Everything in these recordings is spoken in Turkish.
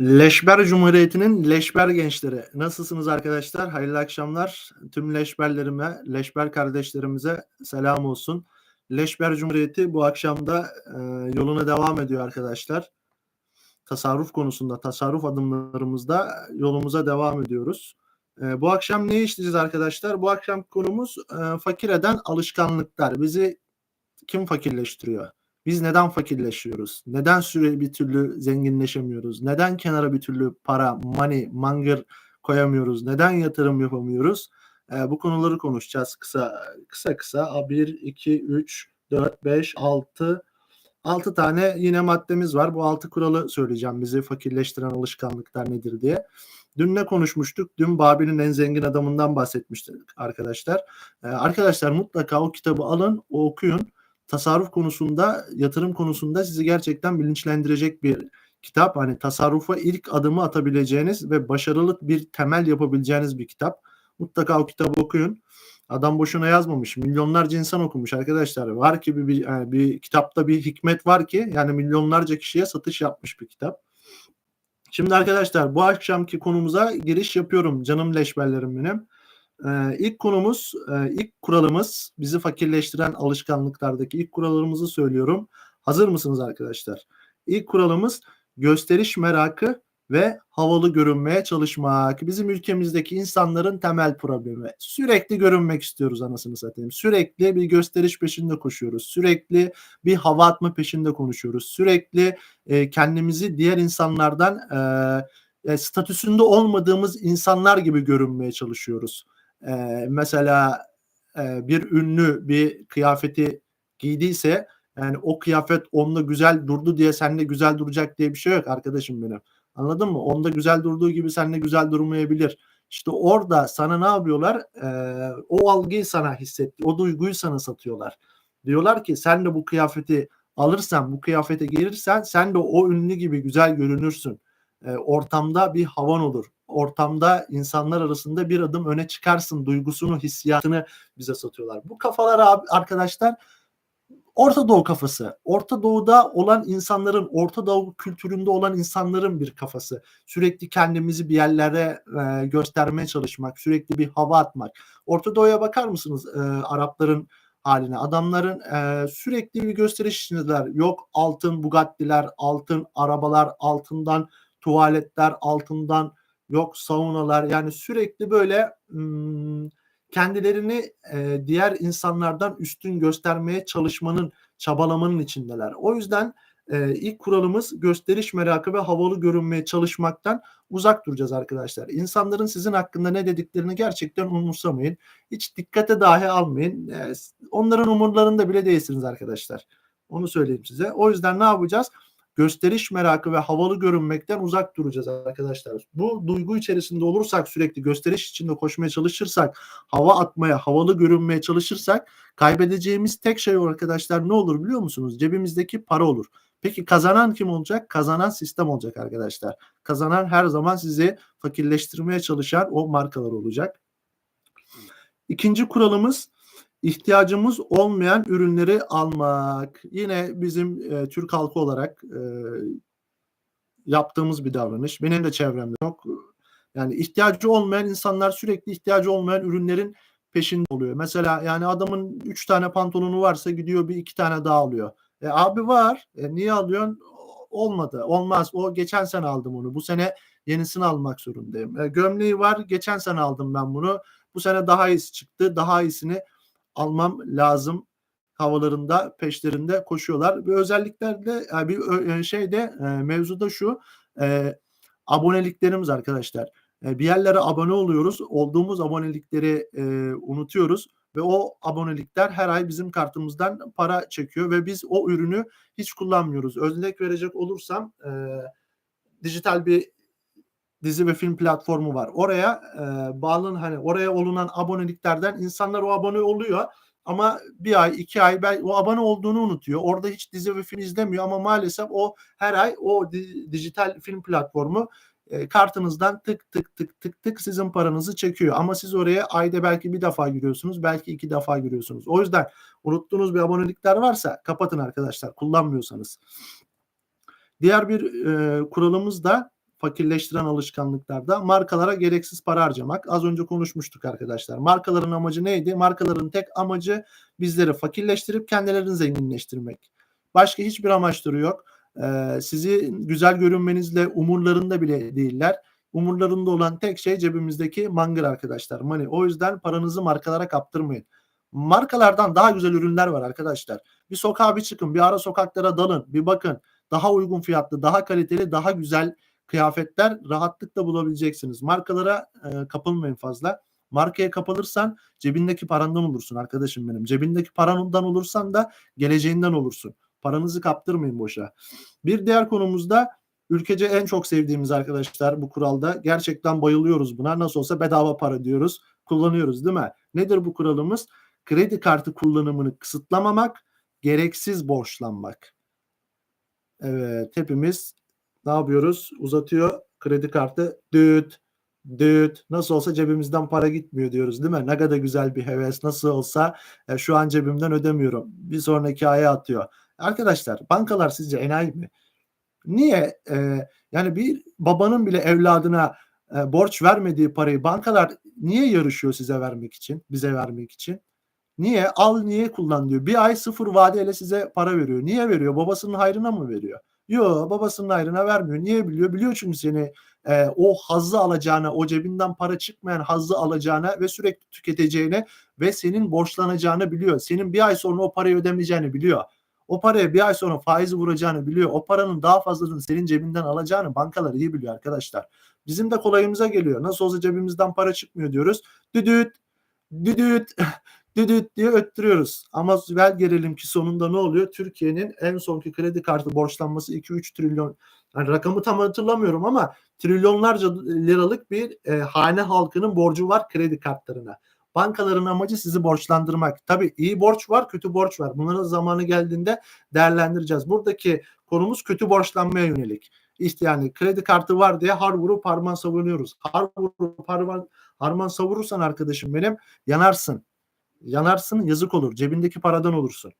Leşber Cumhuriyeti'nin Leşber gençleri. Nasılsınız arkadaşlar? Hayırlı akşamlar. Tüm Leşberlerime, Leşber kardeşlerimize selam olsun. Leşber Cumhuriyeti bu akşam da e, yoluna devam ediyor arkadaşlar. Tasarruf konusunda, tasarruf adımlarımızda yolumuza devam ediyoruz. E, bu akşam ne işleyeceğiz arkadaşlar? Bu akşam konumuz e, fakir eden alışkanlıklar. Bizi kim fakirleştiriyor? Biz neden fakirleşiyoruz? Neden süre bir türlü zenginleşemiyoruz? Neden kenara bir türlü para, money, mangır koyamıyoruz? Neden yatırım yapamıyoruz? E, bu konuları konuşacağız kısa kısa kısa. 1, 2, 3, 4, 5, 6, 6 tane yine maddemiz var. Bu 6 kuralı söyleyeceğim bizi fakirleştiren alışkanlıklar nedir diye. Dün ne konuşmuştuk? Dün Babil'in en zengin adamından bahsetmiştik arkadaşlar. Ee, arkadaşlar mutlaka o kitabı alın, o okuyun tasarruf konusunda, yatırım konusunda sizi gerçekten bilinçlendirecek bir kitap. Hani tasarrufa ilk adımı atabileceğiniz ve başarılı bir temel yapabileceğiniz bir kitap. Mutlaka o kitabı okuyun. Adam boşuna yazmamış. Milyonlarca insan okumuş arkadaşlar. Var ki bir, bir, yani bir kitapta bir hikmet var ki yani milyonlarca kişiye satış yapmış bir kitap. Şimdi arkadaşlar bu akşamki konumuza giriş yapıyorum canım leşberlerim benim. Ee, ilk konumuz, e, ilk kuralımız bizi fakirleştiren alışkanlıklardaki ilk kurallarımızı söylüyorum. Hazır mısınız arkadaşlar? İlk kuralımız gösteriş merakı ve havalı görünmeye çalışmak. Bizim ülkemizdeki insanların temel problemi. Sürekli görünmek istiyoruz anasını satayım. Sürekli bir gösteriş peşinde koşuyoruz. Sürekli bir hava atma peşinde konuşuyoruz. Sürekli e, kendimizi diğer insanlardan e, e, statüsünde olmadığımız insanlar gibi görünmeye çalışıyoruz. E, mesela e, bir ünlü bir kıyafeti giydiyse yani o kıyafet onda güzel durdu diye sende güzel duracak diye bir şey yok arkadaşım benim. Anladın mı? Onda güzel durduğu gibi seninle güzel durmayabilir. İşte orada sana ne yapıyorlar? Ee, o algıyı sana hissetti, o duyguyu sana satıyorlar. Diyorlar ki sen de bu kıyafeti alırsan, bu kıyafete gelirsen sen de o ünlü gibi güzel görünürsün. Ee, ortamda bir havan olur ortamda insanlar arasında bir adım öne çıkarsın duygusunu, hissiyatını bize satıyorlar. Bu kafalar arkadaşlar Orta Doğu kafası. Orta Doğu'da olan insanların, Orta Doğu kültüründe olan insanların bir kafası. Sürekli kendimizi bir yerlere e, göstermeye çalışmak, sürekli bir hava atmak. Orta Doğu'ya bakar mısınız e, Arapların haline? Adamların e, sürekli bir gösteriş içindeler. Yok altın Bugatti'ler, altın arabalar, altından tuvaletler, altından yok saunalar yani sürekli böyle kendilerini diğer insanlardan üstün göstermeye çalışmanın çabalamanın içindeler. O yüzden ilk kuralımız gösteriş merakı ve havalı görünmeye çalışmaktan uzak duracağız arkadaşlar. İnsanların sizin hakkında ne dediklerini gerçekten umursamayın. Hiç dikkate dahi almayın. onların umurlarında bile değilsiniz arkadaşlar. Onu söyleyeyim size. O yüzden ne yapacağız? Gösteriş merakı ve havalı görünmekten uzak duracağız arkadaşlar. Bu duygu içerisinde olursak sürekli gösteriş içinde koşmaya çalışırsak, hava atmaya, havalı görünmeye çalışırsak kaybedeceğimiz tek şey arkadaşlar ne olur biliyor musunuz? Cebimizdeki para olur. Peki kazanan kim olacak? Kazanan sistem olacak arkadaşlar. Kazanan her zaman sizi fakirleştirmeye çalışan o markalar olacak. İkinci kuralımız ihtiyacımız olmayan ürünleri almak. Yine bizim e, Türk halkı olarak e, yaptığımız bir davranış. Benim de çevremde yok. Yani ihtiyacı olmayan insanlar sürekli ihtiyacı olmayan ürünlerin peşinde oluyor. Mesela yani adamın 3 tane pantolonu varsa gidiyor bir iki tane daha alıyor. E, abi var. E, niye alıyorsun? Olmadı. Olmaz. O geçen sene aldım onu. Bu sene yenisini almak zorundayım. E, gömleği var. Geçen sene aldım ben bunu. Bu sene daha iyisi çıktı. Daha iyisini almam lazım havalarında peşlerinde koşuyorlar. Ve özelliklerle yani bir e, şey de e, mevzuda şu e, aboneliklerimiz arkadaşlar. E, bir yerlere abone oluyoruz. Olduğumuz abonelikleri unutuyoruz ve o abonelikler her ay bizim kartımızdan para çekiyor ve biz o ürünü hiç kullanmıyoruz. Örnek verecek olursam dijital bir dizi ve film platformu var. Oraya e, bağlan hani oraya olunan aboneliklerden insanlar o abone oluyor ama bir ay iki ay belki o abone olduğunu unutuyor. Orada hiç dizi ve film izlemiyor ama maalesef o her ay o di, dijital film platformu e, kartınızdan tık tık tık tık tık sizin paranızı çekiyor. Ama siz oraya ayda belki bir defa giriyorsunuz, belki iki defa giriyorsunuz. O yüzden unuttuğunuz bir abonelikler varsa kapatın arkadaşlar kullanmıyorsanız. Diğer bir e, kuralımız da fakirleştiren alışkanlıklarda markalara gereksiz para harcamak. Az önce konuşmuştuk arkadaşlar. Markaların amacı neydi? Markaların tek amacı bizleri fakirleştirip kendilerini zenginleştirmek. Başka hiçbir amaçları yok. Ee, sizi güzel görünmenizle umurlarında bile değiller. Umurlarında olan tek şey cebimizdeki mangır arkadaşlar. Money. O yüzden paranızı markalara kaptırmayın. Markalardan daha güzel ürünler var arkadaşlar. Bir sokağa bir çıkın, bir ara sokaklara dalın, bir bakın. Daha uygun fiyatlı, daha kaliteli, daha güzel kıyafetler rahatlıkla bulabileceksiniz. Markalara e, kapılmayın fazla. Markaya kapılırsan cebindeki parandan olursun arkadaşım benim. Cebindeki parandan olursan da geleceğinden olursun. Paranızı kaptırmayın boşa. Bir diğer konumuzda ülkece en çok sevdiğimiz arkadaşlar bu kuralda. Gerçekten bayılıyoruz buna. Nasıl olsa bedava para diyoruz. Kullanıyoruz değil mi? Nedir bu kuralımız? Kredi kartı kullanımını kısıtlamamak, gereksiz borçlanmak. Evet hepimiz ne yapıyoruz? Uzatıyor kredi kartı. Düt, düt. Nasıl olsa cebimizden para gitmiyor diyoruz değil mi? Ne kadar güzel bir heves. Nasıl olsa e, şu an cebimden ödemiyorum. Bir sonraki aya atıyor. Arkadaşlar bankalar sizce enayi mi? Niye? E, yani bir babanın bile evladına e, borç vermediği parayı bankalar niye yarışıyor size vermek için, bize vermek için? Niye? Al niye kullan diyor. Bir ay sıfır vadeyle size para veriyor. Niye veriyor? Babasının hayrına mı veriyor? Yok babasının hayrına vermiyor. Niye biliyor? Biliyor çünkü seni e, o hazzı alacağına, o cebinden para çıkmayan hazzı alacağına ve sürekli tüketeceğine ve senin borçlanacağını biliyor. Senin bir ay sonra o parayı ödemeyeceğini biliyor. O paraya bir ay sonra faizi vuracağını biliyor. O paranın daha fazlasını senin cebinden alacağını bankalar iyi biliyor arkadaşlar. Bizim de kolayımıza geliyor. Nasıl olsa cebimizden para çıkmıyor diyoruz. Düdüt, düdüt, düdüt diye öttürüyoruz. Ama ver gelelim ki sonunda ne oluyor? Türkiye'nin en sonki kredi kartı borçlanması 2-3 trilyon. Yani rakamı tam hatırlamıyorum ama trilyonlarca liralık bir e, hane halkının borcu var kredi kartlarına. Bankaların amacı sizi borçlandırmak. Tabii iyi borç var, kötü borç var. Bunların zamanı geldiğinde değerlendireceğiz. Buradaki konumuz kötü borçlanmaya yönelik. İşte yani kredi kartı var diye har vurup harman savunuyoruz. Har vurup harman, harman savurursan arkadaşım benim yanarsın. Yanarsın yazık olur. Cebindeki paradan olursun.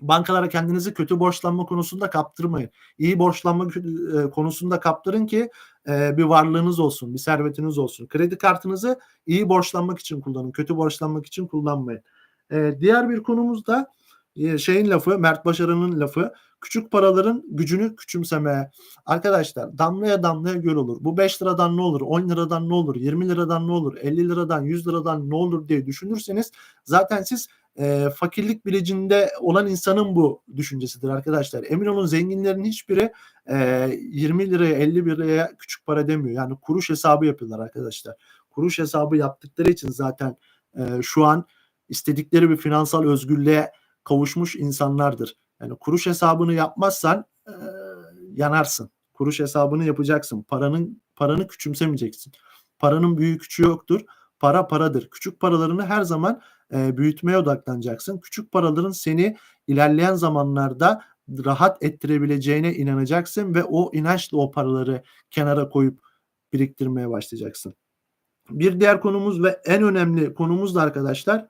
Bankalara kendinizi kötü borçlanma konusunda kaptırmayın. İyi borçlanma e, konusunda kaptırın ki e, bir varlığınız olsun, bir servetiniz olsun. Kredi kartınızı iyi borçlanmak için kullanın. Kötü borçlanmak için kullanmayın. E, diğer bir konumuz da şeyin lafı, Mert Başaran'ın lafı. Küçük paraların gücünü küçümsemeye. Arkadaşlar damlaya damlaya göl olur. Bu 5 liradan ne olur, 10 liradan ne olur, 20 liradan ne olur, 50 liradan, 100 liradan ne olur diye düşünürseniz zaten siz e, fakirlik bilicinde olan insanın bu düşüncesidir arkadaşlar. Emin olun zenginlerin hiçbiri e, 20 liraya 50 liraya küçük para demiyor. Yani kuruş hesabı yapıyorlar arkadaşlar. Kuruş hesabı yaptıkları için zaten e, şu an istedikleri bir finansal özgürlüğe kavuşmuş insanlardır. Yani kuruş hesabını yapmazsan e, yanarsın. Kuruş hesabını yapacaksın. Paranın paranı küçümsemeyeceksin. Paranın büyük küçüğü yoktur. Para paradır. Küçük paralarını her zaman e, büyütmeye odaklanacaksın. Küçük paraların seni ilerleyen zamanlarda rahat ettirebileceğine inanacaksın ve o inançla o paraları kenara koyup biriktirmeye başlayacaksın. Bir diğer konumuz ve en önemli konumuz da arkadaşlar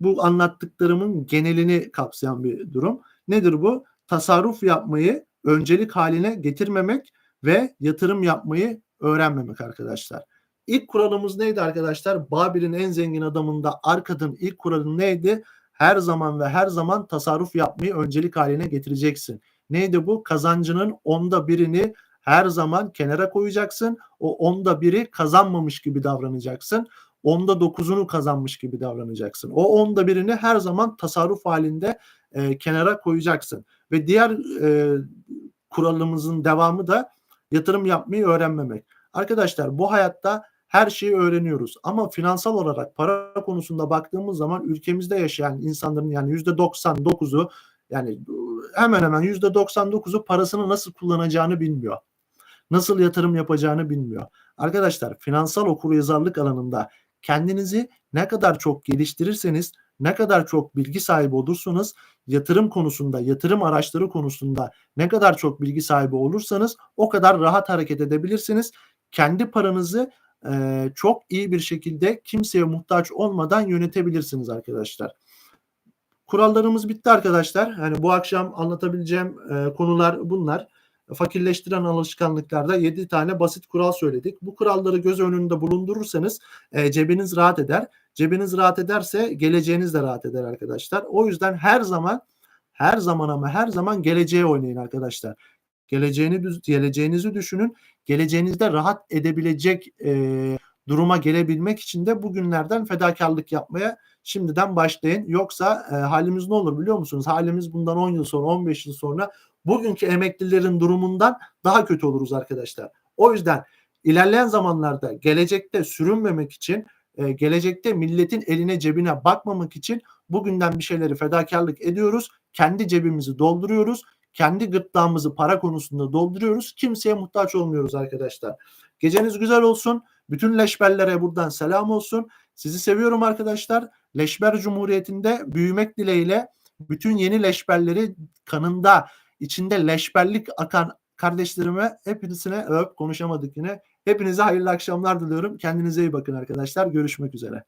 bu anlattıklarımın genelini kapsayan bir durum. Nedir bu? Tasarruf yapmayı öncelik haline getirmemek ve yatırım yapmayı öğrenmemek arkadaşlar. İlk kuralımız neydi arkadaşlar? Babil'in en zengin adamında Arkad'ın ilk kuralı neydi? Her zaman ve her zaman tasarruf yapmayı öncelik haline getireceksin. Neydi bu? Kazancının onda birini her zaman kenara koyacaksın. O onda biri kazanmamış gibi davranacaksın. Onda dokuzunu kazanmış gibi davranacaksın. O onda birini her zaman tasarruf halinde e, kenara koyacaksın. Ve diğer e, kuralımızın devamı da yatırım yapmayı öğrenmemek. Arkadaşlar bu hayatta her şeyi öğreniyoruz. Ama finansal olarak para konusunda baktığımız zaman ülkemizde yaşayan insanların yani yüzde 99'u yani hemen hemen yüzde 99'u parasını nasıl kullanacağını bilmiyor. Nasıl yatırım yapacağını bilmiyor. Arkadaşlar finansal okuryazarlık alanında kendinizi ne kadar çok geliştirirseniz, ne kadar çok bilgi sahibi olursunuz, yatırım konusunda, yatırım araçları konusunda ne kadar çok bilgi sahibi olursanız o kadar rahat hareket edebilirsiniz. Kendi paranızı e, çok iyi bir şekilde kimseye muhtaç olmadan yönetebilirsiniz arkadaşlar. Kurallarımız bitti arkadaşlar. Yani bu akşam anlatabileceğim e, konular bunlar. Fakirleştiren alışkanlıklarda 7 tane basit kural söyledik. Bu kuralları göz önünde bulundurursanız e, cebiniz rahat eder. Cebiniz rahat ederse geleceğiniz de rahat eder arkadaşlar. O yüzden her zaman her zaman ama her zaman geleceğe oynayın arkadaşlar. Geleceğini geleceğinizi düşünün. Geleceğinizde rahat edebilecek e, duruma gelebilmek için de bugünlerden fedakarlık yapmaya şimdiden başlayın. Yoksa e, halimiz ne olur biliyor musunuz? Halimiz bundan 10 yıl sonra 15 yıl sonra bugünkü emeklilerin durumundan daha kötü oluruz arkadaşlar. O yüzden ilerleyen zamanlarda gelecekte sürünmemek için e, gelecekte milletin eline cebine bakmamak için bugünden bir şeyleri fedakarlık ediyoruz. Kendi cebimizi dolduruyoruz. Kendi gırtlağımızı para konusunda dolduruyoruz. Kimseye muhtaç olmuyoruz arkadaşlar. Geceniz güzel olsun. Bütün leşberlere buradan selam olsun. Sizi seviyorum arkadaşlar. Leşber Cumhuriyeti'nde büyümek dileğiyle bütün yeni leşberleri kanında içinde leşberlik akan kardeşlerime hepinizine öp konuşamadık yine. Hepinize hayırlı akşamlar diliyorum. Kendinize iyi bakın arkadaşlar. Görüşmek üzere.